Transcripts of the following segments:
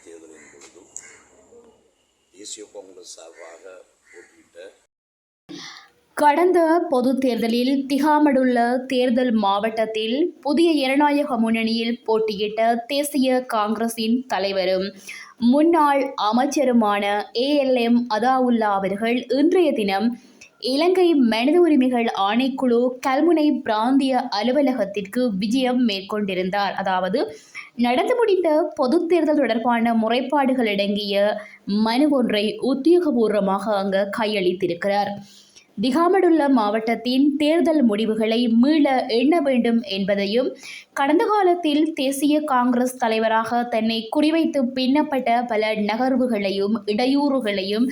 தேர்தலின் பொழுதும் தேசிய காங்கிரஸ் சார்பாக போட்டியிட்ட கடந்த பொது தேர்தலில் திகாமடுள்ள தேர்தல் மாவட்டத்தில் புதிய ஜனநாயக முன்னணியில் போட்டியிட்ட தேசிய காங்கிரசின் தலைவரும் முன்னாள் அமைச்சருமான ஏஎல்எம் அதாவுல்லா அவர்கள் இன்றைய தினம் இலங்கை மனித உரிமைகள் ஆணைக்குழு கல்முனை பிராந்திய அலுவலகத்திற்கு விஜயம் மேற்கொண்டிருந்தார். அதாவது நடந்து முடிந்த பொது தேர்தல் தொடர்பான முறைப்பாடுகள் அடங்கிய மனு ஒன்றை உத்தியோகபூர்வமாக அங்கு கையளித்திருக்கிறார். திகாமடுள்ள மாவட்டத்தின் தேர்தல் முடிவுகளை மீள எண்ண வேண்டும் என்பதையும் கடந்த காலத்தில் தேசிய காங்கிரஸ் தலைவராக தன்னை குறிவைத்து பின்னப்பட்ட பல நகர்வுகளையும் இடையூறுகளையும்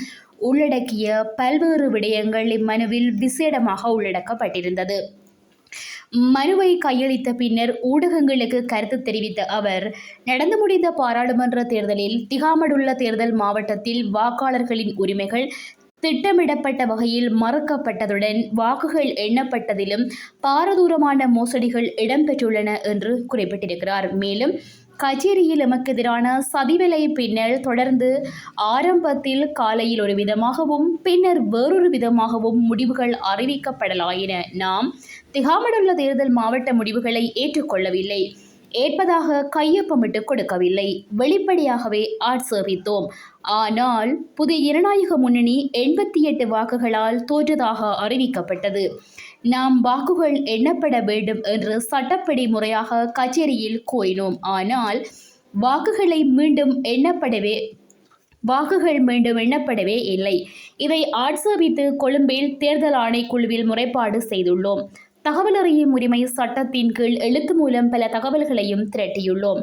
உள்ளடக்கிய பல்வேறு விடயங்கள் இம்மனுவில் விசேடமாக உள்ளடக்கப்பட்டிருந்தது. மனுவை கையளித்த பின்னர் ஊடகங்களுக்கு கருத்து தெரிவித்த அவர் நடந்து முடிந்த பாராளுமன்ற தேர்தலில் திகாமடுள்ள தேர்தல் மாவட்டத்தில் வாக்காளர்களின் உரிமைகள் திட்டமிடப்பட்ட வகையில் மறுக்கப்பட்டதுடன் வாக்குகள் எண்ணப்பட்டதிலும் பாரதூரமான மோசடிகள் இடம்பெற்றுள்ளன என்று குறிப்பிட்டிருக்கிறார். மேலும் கச்சேரியில் எமக்கு எதிரான சதிவிலை பின்னர் தொடர்ந்து ஆரம்பத்தில் காலையில் ஒரு விதமாகவும் பின்னர் வேறொரு விதமாகவும் முடிவுகள் அறிவிக்கப்படலாயின. நாம் திகாமடுள்ள தேர்தல் மாவட்ட முடிவுகளை ஏற்றுக்கொள்ளவில்லை. ஏற்பதாக கையொப்பமிட்டு கொடுக்கவில்லை. வெளிப்படையாகவே ஆட்சேபித்தோம். ஆனால் புதிய ஜனநாயக முன்னணி எண்பத்தி எட்டு வாக்குகளால் தோற்றதாக அறிவிக்கப்பட்டது. நாம் வாக்குகள் எண்ணப்பட வேண்டும் என்று சட்டப்படி முறையாக கச்சேரியில் கோரினோம் ஆனால் வாக்குகளை மீண்டும் எண்ணப்படவே வாக்குகள் மீண்டும் எண்ணப்படவே இல்லை. இதை ஆட்சேபித்து கொழும்பில் தேர்தல் ஆணைக்குழுவில் முறைப்பாடு செய்துள்ளோம். தகவல் அறியும் உரிமை சட்டத்தின் கீழ் எழுத்து மூலம் பல தகவல்களையும் திரட்டியுள்ளோம்.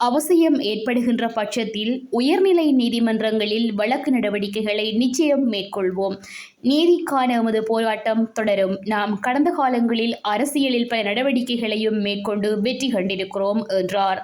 அவசியம் ஏற்படுகின்ற பட்சத்தில் உயர்நிலை நீதிமன்றங்களில் வழக்கு நடவடிக்கைகளை நிச்சயம் மேற்கொள்வோம். நீதிக்கான எமது போராட்டம் தொடரும். நாம் கடந்த காலங்களில் அரசியலில் பல நடவடிக்கைகளையும் மேற்கொண்டு வெற்றி கண்டிருக்கிறோம் என்றார்.